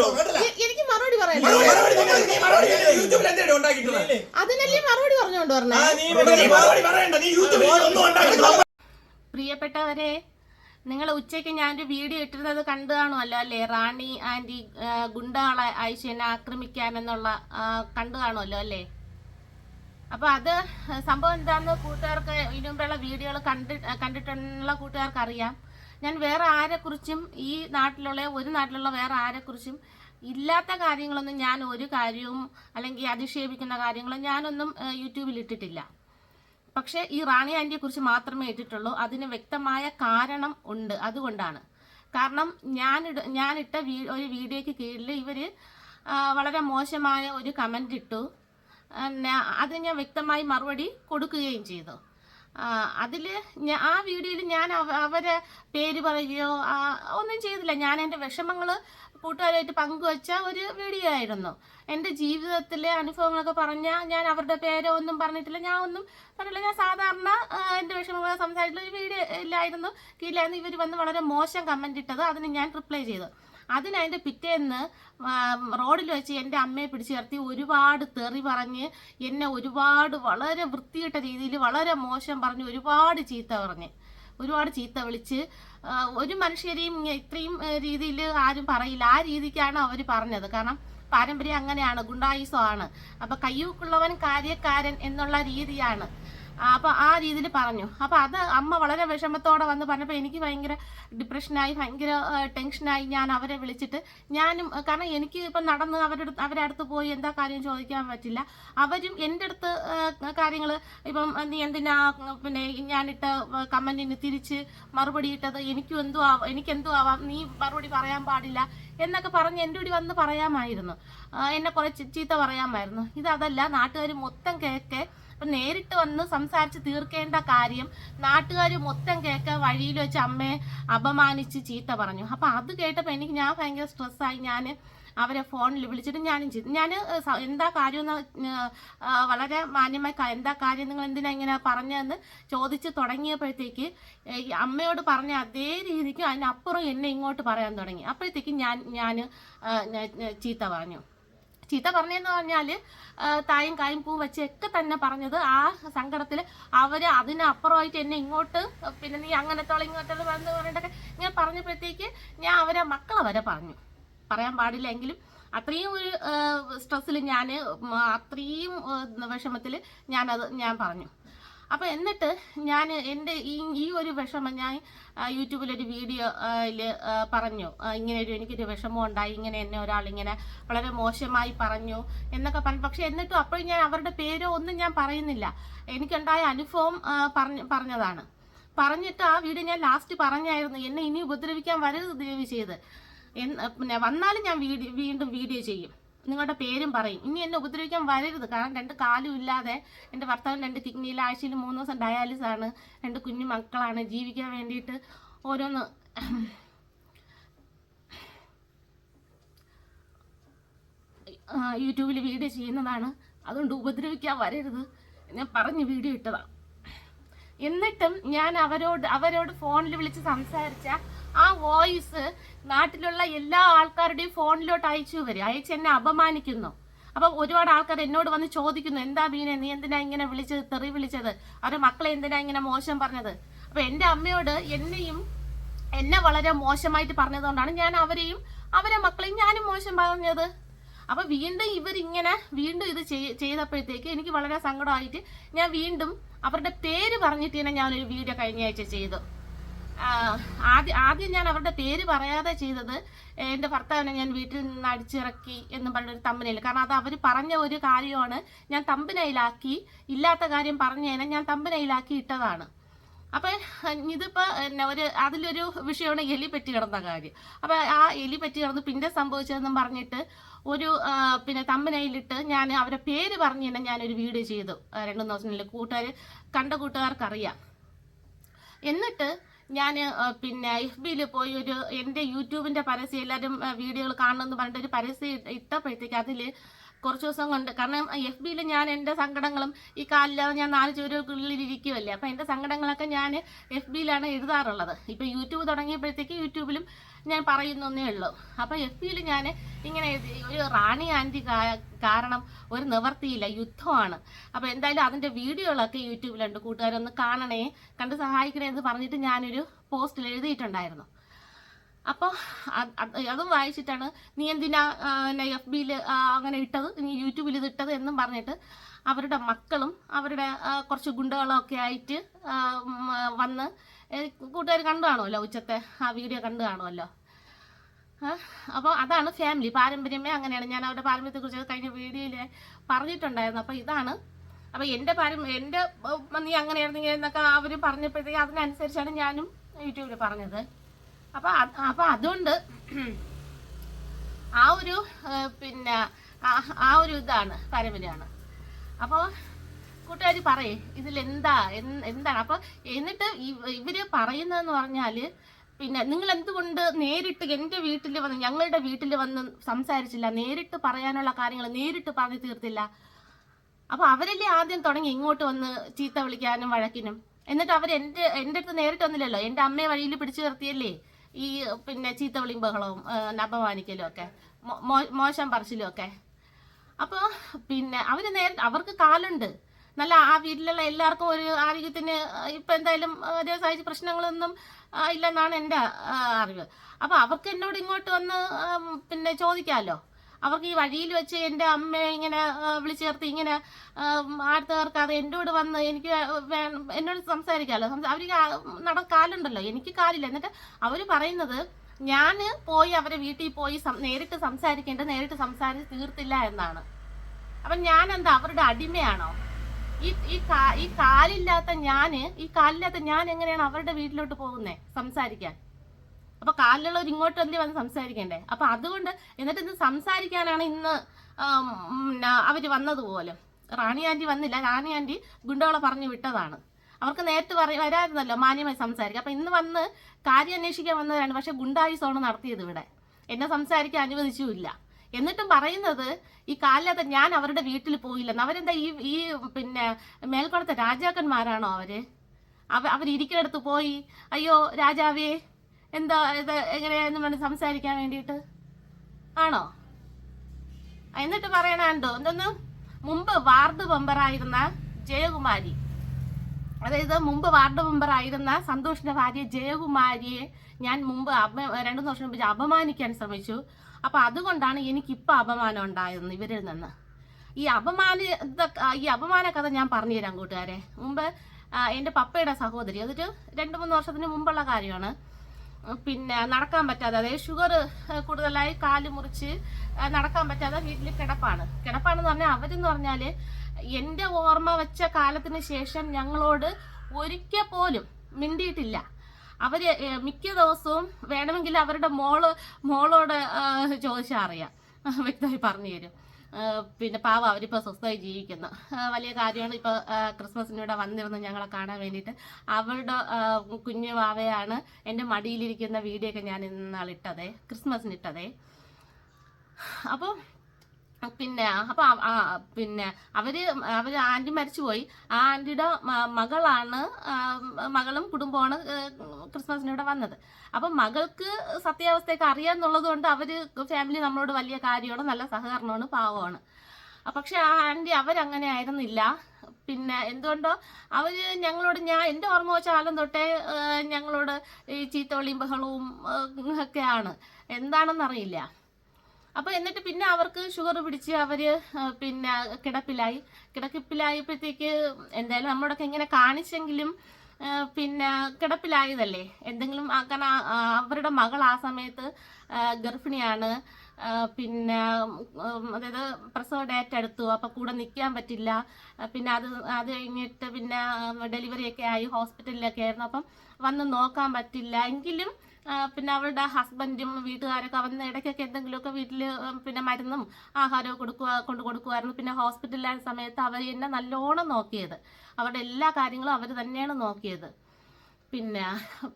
എനിക്ക് മറുപടി പറയാം മറുപടി നിങ്ങൾ- നീ മറുപടി നിങ്ങൾ യൂട്യൂബിൽ എന്തിനാ ഉണ്ടാക്കിയിട്ടുള്ളത് അതിനല്ലേ മറുപടി പറഞ്ഞോണ്ട് പറഞ്ഞേ ആ, നീ നീ മറുപടി പറയണ്ട. നീ യൂട്യൂബിൽ ഒന്നും ഉണ്ടാക്കിയിട്ടില്ല. പ്രിയപ്പെട്ടവരെ നിങ്ങൾ ഉച്ചയ്ക്ക് ഞാനൊരു വീഡിയോ ഇട്ടിരുന്നത് കണ്ടു കാണുമല്ലോ അല്ലേ? റാണി ആന്റി ഗുണ്ടകളെ ഐശ്വര്യനെ ആക്രമിക്കാനെന്നുള്ള കണ്ടു കാണുമല്ലോ അല്ലേ? അപ്പോൾ അത് സംഭവം എന്താണെന്ന് കൂട്ടുകാർക്ക് ഇതിനു മുമ്പുള്ള വീഡിയോകൾ കണ്ടി കണ്ടിട്ടുള്ള കൂട്ടുകാർക്ക് അറിയാം ഞാൻ വേറെ ആരെക്കുറിച്ചും ഈ നാട്ടിലുള്ള ഒരു നാട്ടിലുള്ള വേറെ ആരെക്കുറിച്ചും ഇല്ലാത്ത കാര്യങ്ങളൊന്നും ഞാൻ ഒരു കാര്യവും അല്ലെങ്കിൽ അധിക്ഷേപിക്കുന്ന കാര്യങ്ങളും ഞാനൊന്നും യൂട്യൂബിൽ ഇട്ടിട്ടില്ല. പക്ഷേ ഈ റാണി ആന്റിയെ കുറിച്ച് മാത്രമേ ഇട്ടിട്ടുള്ളൂ. അതിന് വ്യക്തമായ കാരണം ഉണ്ട്. അതുകൊണ്ടാണ്. കാരണം ഞാനിട ഞാനിട്ട വീ ഒരു വീഡിയോയ്ക്ക് കീഴിൽ ഇവർ വളരെ മോശമായ ഒരു കമന്റ് ഇട്ടു അത് ഞാൻ വ്യക്തമായി മറുപടി കൊടുക്കുകയും ചെയ്തു. അതിൽ ആ വീഡിയോയിൽ ഞാൻ അവ- അവരെ പേര് പറയുകയോ ഒന്നും ചെയ്തില്ല. ഞാൻ എന്റെ വിഷമങ്ങൾ കൂട്ടുകാരായിട്ട് പങ്കുവച്ച ഒരു വീഡിയോ ആയിരുന്നു. എന്റെ ജീവിതത്തിലെ അനുഭവങ്ങളൊക്കെ പറഞ്ഞാൽ ഞാൻ അവരുടെ പേരോ ഒന്നും പറഞ്ഞിട്ടില്ല. ഞാൻ ഒന്നും പറഞ്ഞില്ല. ഞാൻ സാധാരണ എന്റെ വിഷമങ്ങൾ സംസാരിച്ചിട്ടുള്ള ഒരു വീഡിയോ ഇല്ലായിരുന്നു. കീഴിലായിരുന്നു ഇവർ വന്ന് വളരെ മോശം കമന്റ് ഇട്ടത്. അതിന് ഞാൻ റിപ്ലൈ ചെയ്തു. അതിന് അതിന്റെ പിറ്റേന്ന് റോഡിൽ വെച്ച് എന്റെ അമ്മയെ പിടിച്ചു നിർത്തി ഒരുപാട് തെറി പറഞ്ഞ് എന്നെ ഒരുപാട് വളരെ വൃത്തിയിട്ട രീതിയിൽ വളരെ മോശം പറഞ്ഞ് ഒരുപാട് ചീത്ത പറഞ്ഞ്. ഒരുപാട് ചീത്ത വിളിച്ച് ഒരു മനുഷ്യരെയും ഇത്രയും രീതിയിൽ ആരും പറയില്ല. ആ രീതിക്കാണ് അവർ പറഞ്ഞത്. കാരണം പാരമ്പര്യം അങ്ങനെയാണ് ഗുണ്ടായുസമാണ്. അപ്പം കയ്യൂക്കുള്ളവൻ കാര്യക്കാരൻ എന്നുള്ള രീതിയാണ്. ആ, അപ്പൊ ആ രീതിയിൽ പറഞ്ഞു. അപ്പൊ അത് അമ്മ വളരെ വിഷമത്തോടെ വന്ന് പറഞ്ഞപ്പോൾ എനിക്ക് ഭയങ്കര ഡിപ്രഷനായി ഭയങ്കര ടെൻഷനായി ഞാൻ അവരെ വിളിച്ചിട്ട് ഞാനും കാരണം എനിക്ക് ഇപ്പം നടന്ന് അവരുടെ അവരുടെ അടുത്ത് പോയി എന്താ കാര്യം ചോദിക്കാൻ പറ്റില്ല. അവരും എന്റെ അടുത്ത് കാര്യങ്ങൾ ഇപ്പം നീ എന്തിനാ പിന്നെ ഞാനിട്ട കമന്റിന് തിരിച്ച് മറുപടി ഇട്ടത്? എനിക്കും എന്തോ ആവാം എനിക്കെന്തോ ആവാം നീ മറുപടി പറയാൻ പാടില്ല എന്നൊക്കെ പറഞ്ഞ് എന്റെ കൂടി വന്ന് പറയാമായിരുന്നു. എന്നെ കുറെ ചീത്ത പറയാമായിരുന്നു. ഇതതല്ല നാട്ടുകാർ മൊത്തം കേക്കെ ഇപ്പം നേരിട്ട് വന്ന് സംസാരിച്ച് തീർക്കേണ്ട കാര്യം നാട്ടുകാർ മൊത്തം കേൾക്കാൻ വഴിയിൽ വെച്ച് അമ്മയെ അപമാനിച്ച് ചീത്ത പറഞ്ഞു. അപ്പം അത് കേട്ടപ്പോൾ എനിക്ക് ഞാൻ ഭയങ്കര സ്ട്രെസ്സായി ഞാൻ അവരെ ഫോണിൽ വിളിച്ചിട്ട് ഞാനും ചെയ്തു ഞാൻ എന്താ കാര്യമെന്ന് വളരെ മാന്യമായി എന്താ കാര്യം നിങ്ങൾ എന്തിനാ ഇങ്ങനെ പറഞ്ഞതെന്ന് ചോദിച്ച് തുടങ്ങിയപ്പോഴത്തേക്ക് അമ്മയോട് പറഞ്ഞ അതേ രീതിക്ക് അതിനപ്പുറം എന്നെ ഇങ്ങോട്ട് പറയാൻ തുടങ്ങി. അപ്പോഴത്തേക്ക് ഞാൻ ഞാൻ ചീത്ത പറഞ്ഞു. ചീത്ത പറഞ്ഞതെന്ന് പറഞ്ഞാൽ തായും കായും പൂവും വെച്ചൊക്കെ തന്നെ പറഞ്ഞത് ആ സങ്കടത്തിൽ അവർ അതിനപ്പുറമായിട്ട് എന്നെ ഇങ്ങോട്ട് പിന്നെ നീ അങ്ങനത്തോളം ഇങ്ങോട്ടുള്ള വന്ന് പറഞ്ഞിട്ടൊക്കെ ഇങ്ങനെ പറഞ്ഞപ്പോഴത്തേക്ക് ഞാൻ അവരെ മക്കളെ വരെ പറഞ്ഞു. പറയാൻ പാടില്ല എങ്കിലും അത്രയും ഒരു സ്ട്രെസ്സിൽ ഞാൻ അത്രയും വിഷമത്തിൽ ഞാനത് ഞാൻ പറഞ്ഞു. അപ്പോൾ എന്നിട്ട് ഞാൻ എന്റെ ഈ ഈ ഒരു വിഷമം ഞാൻ യൂട്യൂബിലൊരു വീഡിയോ പറഞ്ഞു. ഇങ്ങനെ ഒരു എനിക്കൊരു വിഷമം ഉണ്ടായി ഇങ്ങനെ എന്നെ ഒരാൾ ഇങ്ങനെ വളരെ മോശമായി പറഞ്ഞു എന്നൊക്കെ പറഞ്ഞു. പക്ഷെ എന്നിട്ടും അപ്പോഴും ഞാൻ അവരുടെ പേരോ ഒന്നും ഞാൻ പറയുന്നില്ല. എനിക്കുണ്ടായ അനുഭവം പറഞ്ഞ പറഞ്ഞതാണ്. പറഞ്ഞിട്ട് ആ വീഡിയോ ഞാൻ ലാസ്റ്റ് പറഞ്ഞായിരുന്നു. എന്നെ ഇനി ഉപദ്രവിക്കാൻ വരരുത് ദേവി ചെയ്ത്. പിന്നെ വന്നാലും ഞാൻ വീഡിയോ വീണ്ടും വീഡിയോ ചെയ്യും. നിങ്ങളുടെ പേരും പറയും. ഇനി എന്നെ ഉപദ്രവിക്കാൻ വരരുത്. കാരണം രണ്ട് കാലും ഇല്ലാതെ എന്റെ ഭർത്താവിന് രണ്ട് കിഡ്നിയിൽ ആഴ്ചയിൽ മൂന്ന് ദിവസം ഡയാലിസ് ആണ്. രണ്ട് കുഞ്ഞു മക്കളാണ്. ജീവിക്കാൻ വേണ്ടിയിട്ട് ഓരോന്ന് യൂട്യൂബിൽ വീഡിയോ ചെയ്യുന്നതാണ്. അതുകൊണ്ട് ഉപദ്രവിക്കാൻ വരരുത്. ഞാൻ പറഞ്ഞ് വീഡിയോ ഇട്ടതാണ് എന്നിട്ടും ഞാൻ അവരോട് അവരോട് ഫോണിൽ വിളിച്ച് സംസാരിച്ച ആ വോയിസ് നാട്ടിലുള്ള എല്ലാ ആൾക്കാരുടെയും ഫോണിലോട്ട് അയച്ചു വരും അയച്ച് എന്നെ അപമാനിക്കുന്നു. അപ്പൊ ഒരുപാട് ആൾക്കാർ എന്നോട് വന്ന് ചോദിക്കുന്നു എന്താ ബീനെ നീ എന്തിനാ ഇങ്ങനെ വിളിച്ചത് തെറി വിളിച്ചത്? അവരെ മക്കളെ എന്തിനാ ഇങ്ങനെ മോശം പറഞ്ഞത്? അപ്പൊ എന്റെ അമ്മയോട് എന്നെയും എന്നെ വളരെ മോശമായിട്ട് പറഞ്ഞതുകൊണ്ടാണ് ഞാൻ അവരെയും അവരെ മക്കളെയും ഞാനും മോശം പറഞ്ഞത്. അപ്പൊ വീണ്ടും ഇവരിങ്ങനെ വീണ്ടും ഇത് ചെയ്- ചെയ്തപ്പോഴത്തേക്ക് എനിക്ക് വളരെ സങ്കടമായിട്ട് ഞാൻ വീണ്ടും അവരുടെ പേര് പറഞ്ഞിട്ട് തന്നെ ഞാനൊരു വീഡിയോ കഴിഞ്ഞ ആഴ്ച ചെയ്തു. ആദ്യം ആദ്യം ഞാൻ അവരുടെ പേര് പറയാതെ ചെയ്തത് എന്റെ ഭർത്താവിനെ ഞാൻ വീട്ടിൽ നിന്ന് അടിച്ചിറക്കി എന്ന് പറഞ്ഞൊരു തമ്പനയിൽ കാരണം അത് അവർ പറഞ്ഞ ഒരു കാര്യമാണ്. ഞാൻ തമ്പനയിലാക്കി ഇല്ലാത്ത കാര്യം പറഞ്ഞതിനെ ഞാൻ തമ്പനയിലാക്കി ഇട്ടതാണ്. അപ്പം ഇതിപ്പോൾ എന്നെ ഒരു അതിലൊരു വിഷയമാണ് എലി പറ്റി കിടന്ന കാര്യം. അപ്പം ആ എലി പറ്റി കിടന്ന് പിന്നെ സംഭവിച്ചതെന്നും പറഞ്ഞിട്ട് ഒരു പിന്നെ തമ്പനയിലിട്ട് ഞാൻ അവരെ പേര് പറഞ്ഞ് തന്നെ ഞാനൊരു വീഡിയോ ചെയ്തു. രണ്ടു ദിവസത്തിനുള്ളിൽ കൂട്ടുകാർ കണ്ട കൂട്ടുകാർക്കറിയാം. എന്നിട്ട് ഞാൻ പിന്നെ എഫ് ബിയിൽ പോയി ഒരു എന്റെ യൂട്യൂബിന്റെ പരസ്യം എല്ലാവരും വീഡിയോകൾ കാണണമെന്ന് പറഞ്ഞിട്ട് ഒരു പരസ്യം ഇട്ട- ഇട്ടപ്പോഴത്തേക്ക് അതിൽ കുറച്ച് ദിവസം കൊണ്ട്. കാരണം എഫ് ബിയിൽ ഞാൻ എന്റെ സങ്കടങ്ങളും ഈ കാലില്ലാതെ ഞാൻ നാല് ചുവരുകൾക്കുള്ളിൽ ഇരിക്കുമല്ലേ അപ്പം എന്റെ സങ്കടങ്ങളൊക്കെ ഞാൻ എഫ് ബിയിലാണ് എഴുതാറുള്ളത്. ഇപ്പം യൂട്യൂബ് തുടങ്ങിയപ്പോഴത്തേക്ക് യൂട്യൂബിലും ഞാൻ പറയുന്നൊന്നേ ഉള്ളൂ. അപ്പോൾ എഫ് ബിയിൽ ഞാൻ ഇങ്ങനെ ഒരു റാണി ആന്റി കാരണം ഒരു നിവർത്തിയില്ല യുദ്ധമാണ്. അപ്പോൾ എന്തായാലും അതിന്റെ വീഡിയോകളൊക്കെ യൂട്യൂബിലുണ്ട്. കൂട്ടുകാരൊന്ന് കാണണേ കണ്ട് സഹായിക്കണേ എന്ന് പറഞ്ഞിട്ട് ഞാനൊരു പോസ്റ്റിൽ എഴുതിയിട്ടുണ്ടായിരുന്നു. അപ്പോൾ അതും വായിച്ചിട്ടാണ് നീ എന്തിനാ എഫ് ബിയിൽ അങ്ങനെ ഇട്ടത്? നീ യൂട്യൂബിൽ ഇത് ഇട്ടത് എന്നും പറഞ്ഞിട്ട് അവരുടെ മക്കളും അവരുടെ കുറച്ച് കുറച്ച് ഗുണ്ടകളൊക്കെ ആയിട്ട് വന്ന് കൂട്ടുകാർ കണ്ടു കാണുമല്ലോ ഉച്ചത്തെ ആ വീഡിയോ കണ്ടു കാണുമല്ലോ. അപ്പോൾ അതാണ് ഫാമിലി പാരമ്പര്യമേ അങ്ങനെയാണ്. ഞാൻ അവരുടെ പാരമ്പര്യത്തെക്കുറിച്ച് കഴിഞ്ഞ വീഡിയോയിൽ പറഞ്ഞിട്ടുണ്ടായിരുന്നു. അപ്പോൾ ഇതാണ്. അപ്പോൾ എന്റെ പാരമ്പര്യം എന്റെ നീ അങ്ങനെയായിരുന്നെങ്കിൽ എന്നൊക്കെ അവർ പറഞ്ഞപ്പോഴത്തേക്ക് അതിനനുസരിച്ചാണ് ഞാനും യൂട്യൂബിൽ പറഞ്ഞത്. അപ്പോൾ അപ്പോൾ അതുകൊണ്ട് ആ ഒരു പിന്നെ ആ- ഒരു ഇതാണ് പരമ്പരയാണ്. അപ്പോൾ കൂട്ടുകാർ പറയേ ഇതിൽ എന്താ എന്താണ്? അപ്പോൾ എന്നിട്ട് ഇവ- ഇവർ പറയുന്നതെന്ന് പറഞ്ഞാൽ പിന്നെ നിങ്ങൾ എന്തുകൊണ്ട് നേരിട്ട് എന്റെ വീട്ടിൽ വന്ന് ഞങ്ങളുടെ വീട്ടിൽ വന്ന് സംസാരിച്ചില്ല നേരിട്ട് പറയാനുള്ള കാര്യങ്ങൾ നേരിട്ട് പറഞ്ഞു തീർത്തില്ല. അപ്പോൾ അവരല്ലേ ആദ്യം തുടങ്ങി ഇങ്ങോട്ട് വന്ന് ചീത്ത വിളിക്കാനും വഴക്കിനും? എന്നിട്ട് അവർ എന്റെ എന്റെ അടുത്ത് നേരിട്ട് വന്നില്ലല്ലോ? എന്റെ അമ്മയെ വഴിയിൽ പിടിച്ചു നിർത്തിയല്ലേ? ഈ പിന്നെ ചീത്ത വിളിയും ബഹളവും അപമാനിക്കലും ഒക്കെ മോശം പറച്ചിലും ഒക്കെ. അപ്പോൾ പിന്നെ അവർ നേരെ അവർക്ക് കാലുണ്ട്. നല്ല ആ വീട്ടിലുള്ള എല്ലാവർക്കും ഒരു ആരോഗ്യത്തിന് ഇപ്പം എന്തായാലും ഒരേ സാഹചര്യ പ്രശ്നങ്ങളൊന്നും ഇല്ലെന്നാണ് എന്റെ അറിവ്. അപ്പോൾ അവർക്ക് എന്നോട് ഇങ്ങോട്ട് വന്ന് പിന്നെ ചോദിക്കാമല്ലോ അവർക്ക് ഈ വഴിയിൽ വെച്ച് എന്റെ അമ്മയെ ഇങ്ങനെ വിളിച്ചു ചേർത്ത് ഇങ്ങനെ അടുത്തവർക്ക് അത് എന്നോട് വന്ന് എനിക്ക് എന്നോട് സംസാരിക്കാമല്ലോ സംസാ- അവർക്ക് നട കാലുണ്ടല്ലോ. എനിക്ക് കാലില്ല. എന്നിട്ട് അവർ പറയുന്നത് ഞാൻ പോയി അവരെ വീട്ടിൽ പോയി നേരിട്ട് സംസാരിക്കേണ്ടത് നേരിട്ട് സംസാരിച്ച് തീർത്തില്ല എന്നാണ്. അപ്പം ഞാൻ എന്താ അവരുടെ അടിമയാണോ? ഈ ഈ ഈ കാലില്ലാത്ത ഞാൻ ഈ കാലില്ലാത്ത ഞാൻ എങ്ങനെയാണ് അവരുടെ വീട്ടിലോട്ട് പോകുന്നേ? സംസാരിക്കാൻ. അപ്പൊ കാലിലുള്ളവർ ഇങ്ങോട്ട് എന്തി വന്ന് സംസാരിക്കണ്ടേ? അപ്പൊ അതുകൊണ്ട് എന്നിട്ട് ഇന്ന് സംസാരിക്കാനാണ് ഇന്ന് അവർ വന്നതുപോലെ റാണി ആന്റി വന്നില്ല. റാണി ആന്റി ഗുണ്ടകളെ പറഞ്ഞു വിട്ടതാണ്. അവർക്ക് നേരത്തെ പറ വരായിരുന്നല്ലോ മാന്യമായി സംസാരിക്കുക അപ്പൊ ഇന്ന് വന്ന് കാര്യം അന്വേഷിക്കാൻ വന്നതാണ് പക്ഷെ ഗുണ്ടായുസമാണ് നടത്തിയത് ഇവിടെ. എന്നെ സംസാരിക്കാൻ അനുവദിച്ചുമില്ല. എന്നിട്ടും പറയുന്നത് ഈ കാലിലത്തെ ഞാൻ അവരുടെ വീട്ടിൽ പോയില്ലെന്ന്. അവരെന്താ ഈ ഈ പിന്നെ മേൽക്കുളത്തെ രാജാക്കന്മാരാണോ അവർ? അവ അവരിയ്ക്കുന്നിടത്ത് പോയി. അയ്യോ രാജാവേ എന്താ ഇത് എങ്ങനെയാന്ന് പറഞ്ഞ് സംസാരിക്കാൻ വേണ്ടിയിട്ട്? ആണോ? എന്നിട്ട് പറയണോ എന്തെന്ന്? മുമ്പ് വാർഡ് മെമ്പറായിരുന്ന ജയകുമാരി. അതായത് മുമ്പ് വാർഡ് മെമ്പർ ആയിരുന്ന സന്തോഷിന്റെ ഭാര്യ ജയകുമാരിയെ ഞാൻ മുമ്പ് അപ രണ്ടു വർഷം മുമ്പ് അപമാനിക്കാൻ ശ്രമിച്ചു. അപ്പൊ അതുകൊണ്ടാണ് എനിക്കിപ്പോൾ അപമാനം ഉണ്ടായിരുന്നു ഇവരിൽ നിന്ന്. ഈ അപമാന ഈ അപമാന കഥ ഞാൻ പറഞ്ഞുതരാം കൂട്ടുകാരെ. മുമ്പ് എന്റെ പപ്പയുടെ സഹോദരി. അതൊരു രണ്ട് മൂന്ന് വർഷത്തിന് മുമ്പുള്ള കാര്യമാണ്. പിന്നെ നടക്കാൻ പറ്റാതെ അതായത് ഷുഗർ കൂടുതലായി കാൽ മുറിച്ച് നടക്കാൻ പറ്റാതെ വീട്ടിൽ കിടപ്പാണ്. കിടപ്പാണെന്ന് പറഞ്ഞാൽ അവരെന്ന് പറഞ്ഞാൽ എന്റെ ഓർമ്മ വെച്ച കാലത്തിന് ശേഷം ഞങ്ങളോട് ഒരിക്കൽ പോലും മിണ്ടിയിട്ടില്ല. അവർ മിക്ക ദിവസവും വേണമെങ്കിൽ അവരുടെ മോൾ മോളോട് ചോദിച്ചാൽ അറിയാം. വ്യക്തമായി പറഞ്ഞു തരും. പിന്നെ പാവം അവരിപ്പോൾ സ്വസ്ഥമായി ജീവിക്കുന്നു. വലിയ കാര്യമാണ് ഇപ്പോൾ ക്രിസ്മസിന് ഇവിടെ വന്നിരുന്നു ഞങ്ങളെ കാണാൻ വേണ്ടിയിട്ട്. അവളുടെ ആ, കുഞ്ഞു വാവയാണ് എന്റെ മടിയിലിരിക്കുന്ന വീഡിയോ ഒക്കെ ഞാൻ ഇന്നാൾ ഇട്ടതേ ക്രിസ്മസിന് ഇട്ടതേ അപ്പോൾ പിന്നെ അപ്പൊ പിന്നെ അവർ അവർ ആന്റി മരിച്ചുപോയി. ആ ആന്റിയുടെ മകളാണ് മകളും കുടുംബമാണ് ക്രിസ്മസിന് ഇവിടെ വന്നത്. അപ്പൊ മകൾക്ക് സത്യാവസ്ഥയൊക്കെ അറിയാന്നുള്ളത് കൊണ്ട് അവർ ഫാമിലി നമ്മളോട് വലിയ കാര്യമാണ് നല്ല സഹകരണമാണ് പാവമാണ്. പക്ഷെ ആ ആന്റി അവരങ്ങനെ ആയിരുന്നില്ല. പിന്നെ എന്തുകൊണ്ടോ അവർ ഞങ്ങളോട് ഞാൻ എന്റെ ഓർമ്മ വെച്ച കാലം തൊട്ടേ ഞങ്ങളോട് ഈ ചീത്തോളിയും ബഹളവും ഒക്കെയാണ് എന്താണെന്നറിയില്ല. അപ്പോൾ എന്നിട്ട് പിന്നെ അവർക്ക് ഷുഗർ പിടിച്ച് അവർ പിന്നെ കിടപ്പിലായി. കിടക്കിപ്പിലായപ്പോഴത്തേക്ക് എന്തായാലും നമ്മളൊക്കെ ഇങ്ങനെ കാണിച്ചെങ്കിലും പിന്നെ കിടപ്പിലായതല്ലേ? എന്തെങ്കിലും കാരണം അവരുടെ മകൾ ആ സമയത്ത് ഗർഭിണിയാണ്. പിന്നെ അതായത് പ്രസവ ഡേറ്റ് എടുത്തു അപ്പോൾ കൂടെ നിൽക്കാൻ പറ്റില്ല. പിന്നെ അത് അത് കഴിഞ്ഞിട്ട് പിന്നെ ഡെലിവറി ഒക്കെ ആയി ഹോസ്പിറ്റലിലൊക്കെ ആയിരുന്നു. അപ്പം വന്ന് നോക്കാൻ പറ്റില്ല. എങ്കിലും പിന്നെ അവളുടെ ഹസ്ബൻഡും വീട്ടുകാരൊക്കെ വന്ന് ഇടയ്ക്കൊക്കെ എന്തെങ്കിലുമൊക്കെ വീട്ടിൽ പിന്നെ മരുന്നും ആഹാരവും കൊടുക്കുക കൊണ്ട് കൊടുക്കുമായിരുന്നു. പിന്നെ ഹോസ്പിറ്റലിലായ സമയത്ത് അവർ എന്നെ നല്ലോണം നോക്കിയത്. അവരുടെ എല്ലാ കാര്യങ്ങളും അവർ തന്നെയാണ് നോക്കിയത്. പിന്നെ